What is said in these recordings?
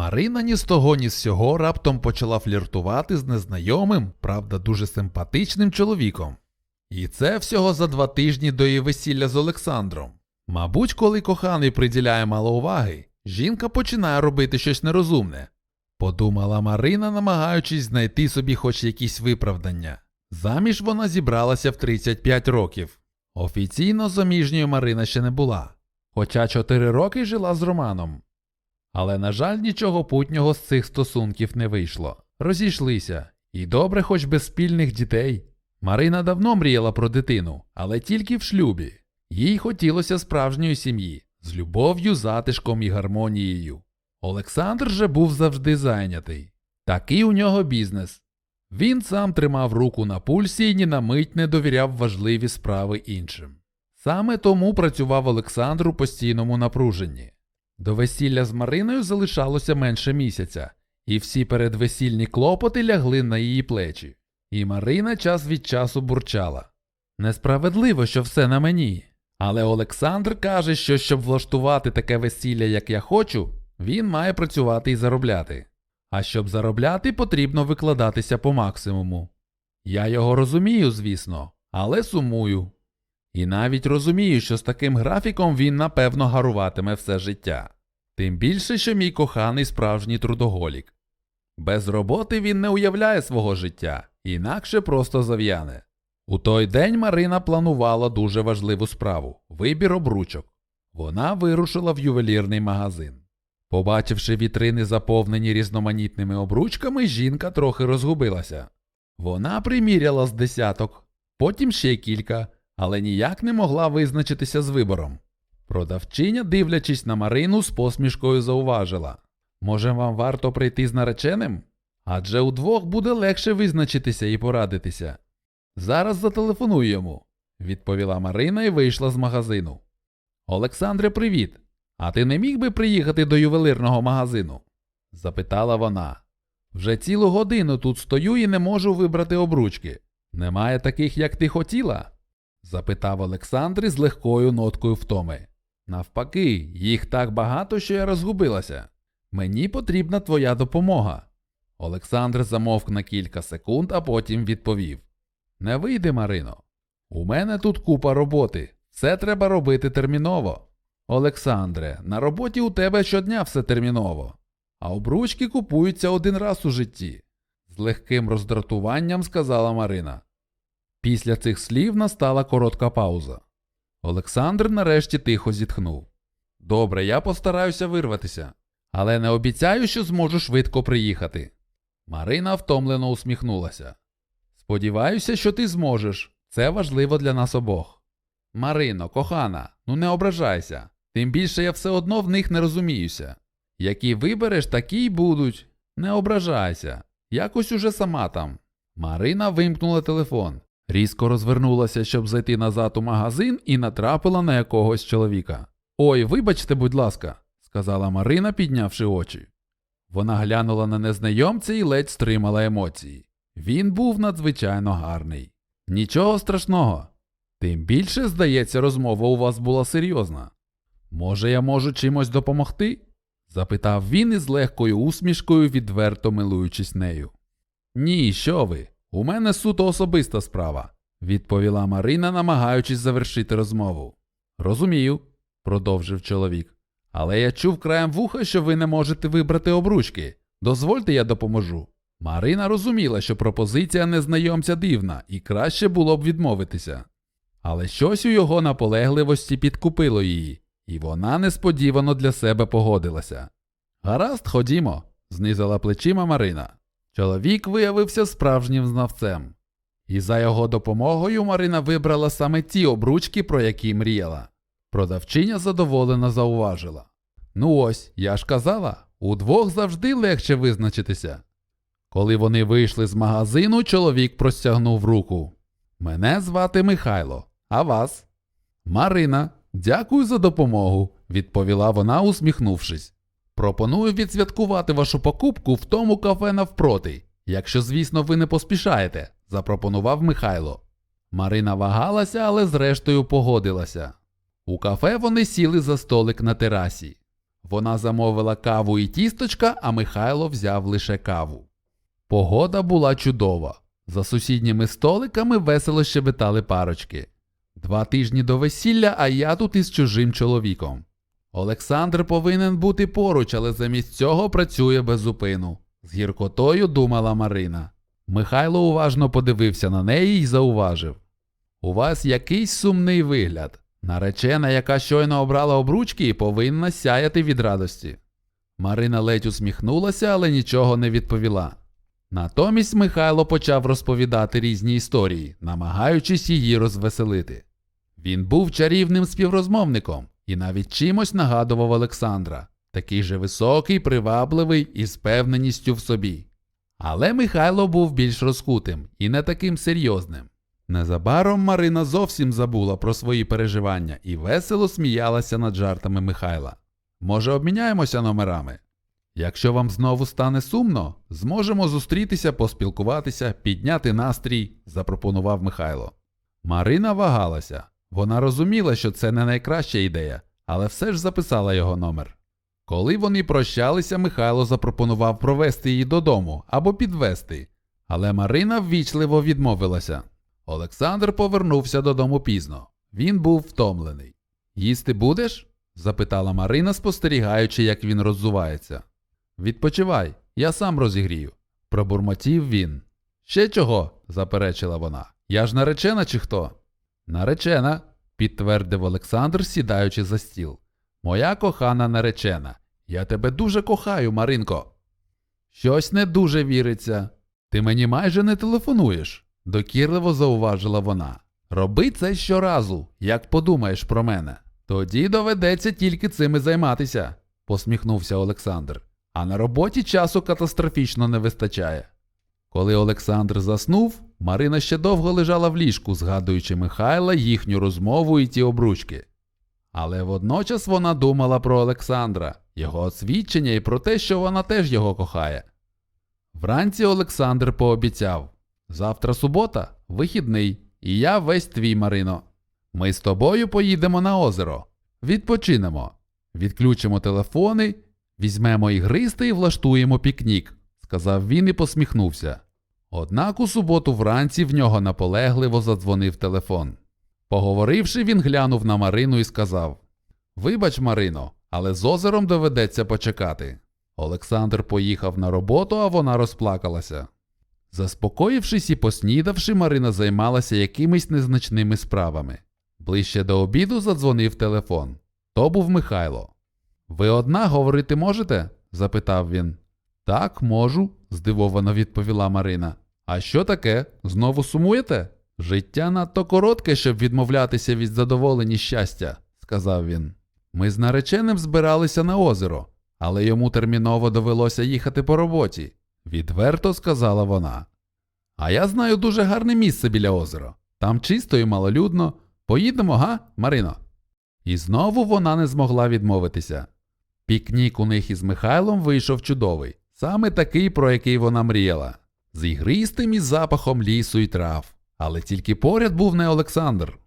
Марина ні з того, ні з сього раптом почала фліртувати з незнайомим, правда, дуже симпатичним чоловіком. І це всього за два тижні до її весілля з Олександром. Мабуть, коли коханий приділяє мало уваги, жінка починає робити щось нерозумне. Подумала Марина, намагаючись знайти собі хоч якісь виправдання. Заміж вона зібралася в 35 років. Офіційно заміжньою Марина ще не була, хоча 4 роки жила з Романом. Але, на жаль, нічого путнього з цих стосунків не вийшло. Розійшлися, і добре, хоч без спільних дітей. Марина давно мріяла про дитину, але тільки в шлюбі. Їй хотілося справжньої сім'ї з любов'ю, затишком і гармонією. Олександр же був завжди зайнятий. Такий у нього бізнес. Він сам тримав руку на пульсі і ні на мить не довіряв важливі справи іншим. Саме тому працював Олександр у постійному напруженні. До весілля з Мариною залишалося менше місяця, і всі передвесільні клопоти лягли на її плечі. І Марина час від часу бурчала. Несправедливо, що все на мені. Але Олександр каже, що щоб влаштувати таке весілля, як я хочу, він має працювати і заробляти. А щоб заробляти, потрібно викладатися по максимуму. Я його розумію, звісно, але сумую. І навіть розумію, що з таким графіком він напевно гаруватиме все життя. Тим більше, що мій коханий справжній трудоголік. Без роботи він не уявляє свого життя, інакше просто зав'яне. У той день Марина планувала дуже важливу справу вибір обручок. Вона вирушила в ювелірний магазин. Побачивши вітрини, заповнені різноманітними обручками, жінка трохи розгубилася. Вона приміряла з десяток, потім ще кілька, але ніяк не могла визначитися з вибором. Продавчиня, дивлячись на Марину, з посмішкою зауважила Може, вам варто прийти з нареченим? Адже удвох буде легше визначитися і порадитися. Зараз зателефоную йому, відповіла Марина і вийшла з магазину. Олександре, привіт! А ти не міг би приїхати до ювелирного магазину? запитала вона. Вже цілу годину тут стою і не можу вибрати обручки. Немає таких, як ти хотіла? Запитав Олександр з легкою ноткою втоми. Навпаки, їх так багато, що я розгубилася. Мені потрібна твоя допомога. Олександр замовк на кілька секунд, а потім відповів: Не вийде, Марино. У мене тут купа роботи. Все треба робити терміново. Олександре, на роботі у тебе щодня все терміново, а обручки купуються один раз у житті, з легким роздратуванням сказала Марина. Після цих слів настала коротка пауза. Олександр нарешті тихо зітхнув. Добре, я постараюся вирватися, але не обіцяю, що зможу швидко приїхати. Марина втомлено усміхнулася. Сподіваюся, що ти зможеш. Це важливо для нас обох. Марино, кохана, ну не ображайся. Тим більше я все одно в них не розуміюся. Які вибереш, такі й будуть. Не ображайся. Якось уже сама там. Марина вимкнула телефон, різко розвернулася, щоб зайти назад у магазин, і натрапила на якогось чоловіка. Ой, вибачте, будь ласка, сказала Марина, піднявши очі. Вона глянула на незнайомця і ледь стримала емоції. Він був надзвичайно гарний. Нічого страшного. Тим більше, здається, розмова у вас була серйозна. Може, я можу чимось допомогти? запитав він із легкою усмішкою, відверто милуючись нею. Ні, що ви? У мене суто особиста справа, відповіла Марина, намагаючись завершити розмову. Розумію, продовжив чоловік. Але я чув краєм вуха, що ви не можете вибрати обручки. Дозвольте, я допоможу. Марина розуміла, що пропозиція незнайомця дивна, і краще було б відмовитися. Але щось у його наполегливості підкупило її, і вона несподівано для себе погодилася. Гаразд, ходімо, знизила плечима Марина. Чоловік виявився справжнім знавцем. І за його допомогою Марина вибрала саме ті обручки, про які мріяла. Продавчиня задоволено зауважила. Ну ось, я ж казала, удвох завжди легше визначитися. Коли вони вийшли з магазину, чоловік простягнув руку. Мене звати Михайло, а вас? Марина, дякую за допомогу, відповіла вона, усміхнувшись. Пропоную відсвяткувати вашу покупку в тому кафе навпроти, якщо, звісно, ви не поспішаєте, запропонував Михайло. Марина вагалася, але зрештою погодилася. У кафе вони сіли за столик на терасі. Вона замовила каву і тісточка, а Михайло взяв лише каву. Погода була чудова. За сусідніми столиками весело щебетали парочки. Два тижні до весілля, а я тут із чужим чоловіком. Олександр повинен бути поруч, але замість цього працює без зупину. З гіркотою думала Марина. Михайло уважно подивився на неї і зауважив: У вас якийсь сумний вигляд. Наречена, яка щойно обрала обручки, повинна сяяти від радості. Марина ледь усміхнулася, але нічого не відповіла. Натомість Михайло почав розповідати різні історії, намагаючись її розвеселити. Він був чарівним співрозмовником і навіть чимось нагадував Олександра, такий же високий, привабливий і з певненістю в собі. Але Михайло був більш розкутим і не таким серйозним. Незабаром Марина зовсім забула про свої переживання і весело сміялася над жартами Михайла. Може, обміняємося номерами? Якщо вам знову стане сумно, зможемо зустрітися, поспілкуватися, підняти настрій, запропонував Михайло. Марина вагалася. Вона розуміла, що це не найкраща ідея, але все ж записала його номер. Коли вони прощалися, Михайло запропонував провести її додому або підвести, але Марина ввічливо відмовилася. Олександр повернувся додому пізно. Він був втомлений. Їсти будеш? запитала Марина, спостерігаючи, як він роззувається. Відпочивай, я сам розігрію, пробурмотів він. Ще чого? заперечила вона. Я ж наречена чи хто? Наречена, підтвердив Олександр, сідаючи за стіл. Моя кохана наречена. Я тебе дуже кохаю, Маринко. Щось не дуже віриться. Ти мені майже не телефонуєш, докірливо зауважила вона. Роби це щоразу, як подумаєш про мене. Тоді доведеться тільки цим і займатися, посміхнувся Олександр. А на роботі часу катастрофічно не вистачає. Коли Олександр заснув, Марина ще довго лежала в ліжку, згадуючи Михайла, їхню розмову і ті обручки. Але водночас вона думала про Олександра, його освідчення і про те, що вона теж його кохає. Вранці Олександр пообіцяв завтра субота, вихідний, і я весь твій Марино. Ми з тобою поїдемо на озеро, відпочинемо, відключимо телефони, візьмемо ігристи і влаштуємо пікнік, сказав він і посміхнувся. Однак у суботу вранці в нього наполегливо задзвонив телефон. Поговоривши, він глянув на Марину і сказав: Вибач, Марино, але з озером доведеться почекати. Олександр поїхав на роботу, а вона розплакалася. Заспокоївшись і поснідавши, Марина займалася якимись незначними справами. Ближче до обіду задзвонив телефон. То був Михайло. Ви одна говорити можете? запитав він. Так, можу, здивовано відповіла Марина. А що таке? Знову сумуєте? Життя надто коротке, щоб відмовлятися від задоволені щастя, сказав він. Ми з нареченим збиралися на озеро, але йому терміново довелося їхати по роботі, відверто сказала вона. А я знаю дуже гарне місце біля озера. Там чисто і малолюдно. Поїдемо, га, Марино? І знову вона не змогла відмовитися. Пікнік у них із Михайлом вийшов чудовий, саме такий, про який вона мріяла, з ігристим із запахом лісу і трав. Але тільки поряд був не Олександр.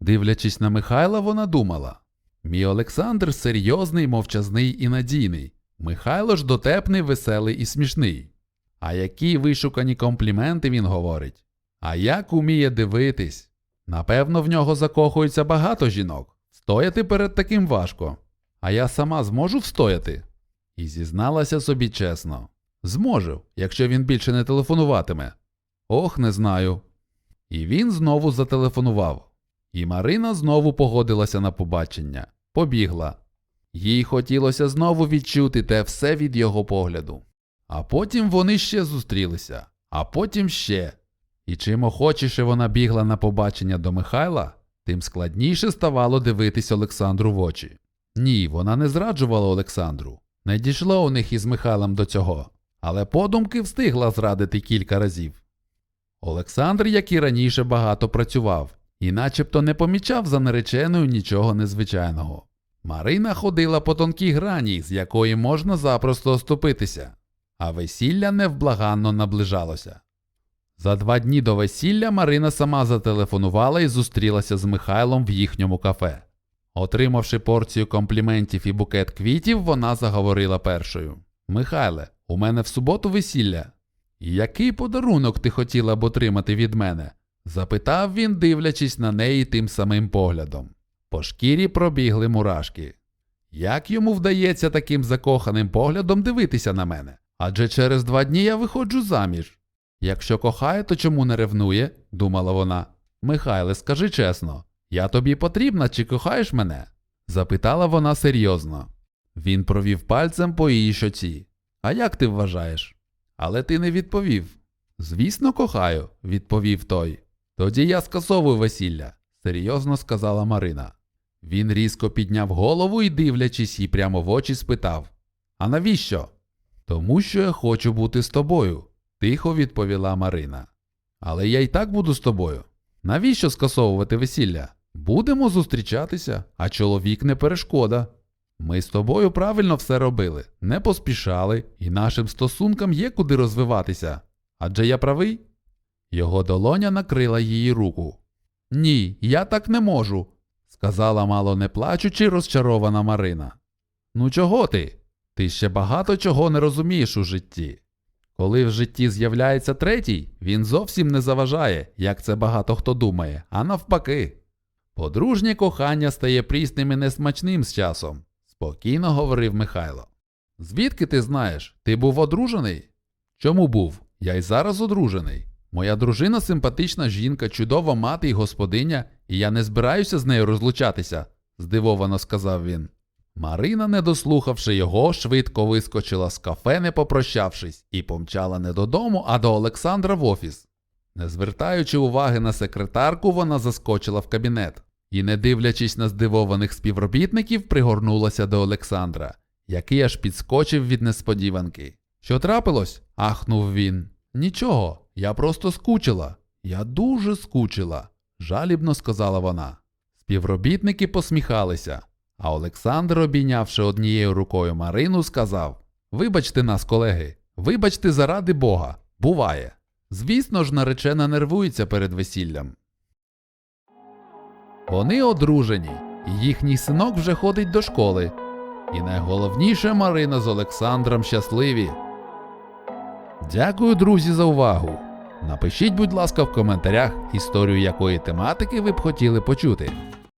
Дивлячись на Михайла, вона думала мій Олександр серйозний, мовчазний і надійний. Михайло ж дотепний, веселий і смішний. А які вишукані компліменти він говорить. А як уміє дивитись? Напевно, в нього закохується багато жінок. Стояти перед таким важко. А я сама зможу встояти? І зізналася собі чесно. Зможу, якщо він більше не телефонуватиме. Ох, не знаю. І він знову зателефонував. І Марина знову погодилася на побачення, побігла. Їй хотілося знову відчути те все від його погляду. А потім вони ще зустрілися, а потім ще. І чим охочіше вона бігла на побачення до Михайла, тим складніше ставало дивитись Олександру в очі. Ні, вона не зраджувала Олександру. Не дійшло у них із Михайлом до цього, але подумки встигла зрадити кілька разів. Олександр, як і раніше, багато працював і начебто не помічав за нареченою нічого незвичайного. Марина ходила по тонкій грані, з якої можна запросто оступитися, а весілля невблаганно наближалося. За два дні до весілля Марина сама зателефонувала і зустрілася з Михайлом в їхньому кафе. Отримавши порцію компліментів і букет квітів, вона заговорила першою. Михайле, у мене в суботу весілля. Який подарунок ти хотіла б отримати від мене? запитав він, дивлячись на неї тим самим поглядом. По шкірі пробігли мурашки. Як йому вдається таким закоханим поглядом дивитися на мене? Адже через два дні я виходжу заміж. Якщо кохає, то чому не ревнує? думала вона. Михайле, скажи чесно, я тобі потрібна чи кохаєш мене? запитала вона серйозно. Він провів пальцем по її щоці. А як ти вважаєш? Але ти не відповів. Звісно, кохаю, відповів той. Тоді я скасовую весілля, серйозно сказала Марина. Він різко підняв голову і, дивлячись їй прямо в очі, спитав: А навіщо? Тому що я хочу бути з тобою, тихо відповіла Марина. Але я й так буду з тобою. Навіщо скасовувати весілля? Будемо зустрічатися, а чоловік не перешкода. Ми з тобою правильно все робили, не поспішали, і нашим стосункам є куди розвиватися. Адже я правий? Його долоня накрила її руку. Ні, я так не можу, сказала мало не плачучи розчарована Марина. Ну чого ти? Ти ще багато чого не розумієш у житті. Коли в житті з'являється третій, він зовсім не заважає, як це багато хто думає, а навпаки. Подружнє кохання стає прісним і несмачним з часом, спокійно говорив Михайло. Звідки ти знаєш? Ти був одружений? Чому був? Я й зараз одружений. Моя дружина симпатична жінка, чудова мати і господиня, і я не збираюся з нею розлучатися, здивовано сказав він. Марина, не дослухавши його, швидко вискочила з кафе, не попрощавшись, і помчала не додому, а до Олександра в офіс. Не звертаючи уваги на секретарку, вона заскочила в кабінет і, не дивлячись на здивованих співробітників, пригорнулася до Олександра, який аж підскочив від несподіванки. Що трапилось? ахнув він. Нічого, я просто скучила. Я дуже скучила, жалібно сказала вона. Співробітники посміхалися, а Олександр, обійнявши однією рукою Марину, сказав: Вибачте нас, колеги, вибачте заради Бога, буває. Звісно ж, наречена нервується перед весіллям. Вони одружені, їхній синок вже ходить до школи. І найголовніше Марина з Олександром щасливі. Дякую, друзі, за увагу. Напишіть, будь ласка, в коментарях історію якої тематики ви б хотіли почути.